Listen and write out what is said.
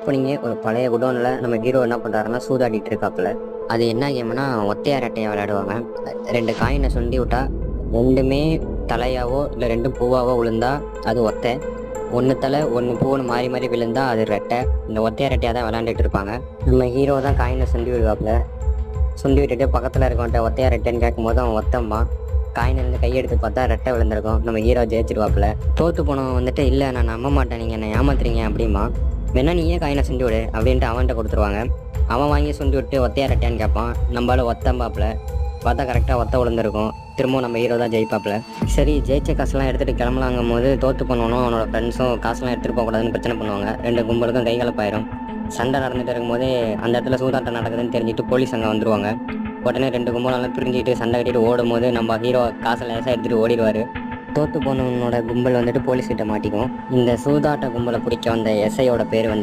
இப்போ நீங்கள் ஒரு பழைய குடோனில் நம்ம ஹீரோ என்ன பண்ணுறாருன்னா சூதாடிட்டு இருக்காப்புல. அது என்ன கேம்னா ஒத்தையார் அட்டையை விளையாடுவாங்க. ரெண்டு காயினை சுண்டி விட்டா ரெண்டுமே தலையாவோ இல்லை ரெண்டும் பூவாவோ விழுந்தா அது ஒத்தை. ஒன்று தலை ஒன்று பூன்னு மாறி மாறி விழுந்தா அது ரெட்டை. இந்த ஒத்தையார் ரெட்டையாக தான் விளையாண்டுட்டு இருப்பாங்க. நம்ம ஹீரோ தான் காயினை சுண்டி விடுவாப்புல. சுண்டி விட்டுட்டு பக்கத்தில் இருக்கவன்ட்ட ஒத்தையார் ரெட்டைன்னு கேட்கும்போது அவன் ஒத்தம்மா காயினிலேருந்து கையெடுத்து பார்த்தா ரெட்டை விழுந்திருக்கும். நம்ம ஹீரோ ஜெயிச்சிருவாப்புல. தோத்து போனவன் வந்துட்டு இல்லை நான் நம்ப மாட்டேன். நீங்கள் என்னை ஏமாத்துறீங்க அப்படிமா வேணா நீ ஏன் காயினை சுண்டி விடு அப்படின்ட்டு அவன்கிட்ட கொடுத்துருவாங்க. அவன் வாங்கி சுண்டி விட்டு ஒத்தையா ரெட்டையான்னு கேட்பான். நம்மளால ஒத்தம்பாப்புல. பார்த்தா கரெக்டாக ஒத்த விழுந்திருக்கும். திரும்பவும் நம்ம ஹீரோ தான் ஜெயிப்பாப்பில். சரி ஜெயிச்ச காசுலாம் எடுத்துகிட்டு கிளம்பலாங்கும் போது தோற்று போனவனும் அவனோட ஃப்ரெண்ட்ஸும் காசுலாம் எடுத்துகிட்டு போகக்கூடாதுன்னு பிரச்சனை பண்ணுவாங்க. ரெண்டு கும்பலுக்கும் கை கலப்பாயிரும். சண்டை நடந்துட்டு இருக்கும்போது அந்த இடத்துல சூதாட்டம் நடக்குதுன்னு தெரிஞ்சுட்டு போலீஸ் அங்கே வந்துருவாங்க. உடனே ரெண்டு கும்பலாம் பிரிஞ்சுட்டு சண்டை கட்டிட்டு ஓடும் போது நம்ம ஹீரோ காசை லேசாக எடுத்துகிட்டு ஓடிடுவார். தோத்து போனவனோட கும்பல் வந்துட்டு போலீஸ் கிட்ட மாட்டிக்கும். இந்த சூதாட்ட கும்பலை பிடிக்க வந்த எஸ்ஐயோட பேர் வந்து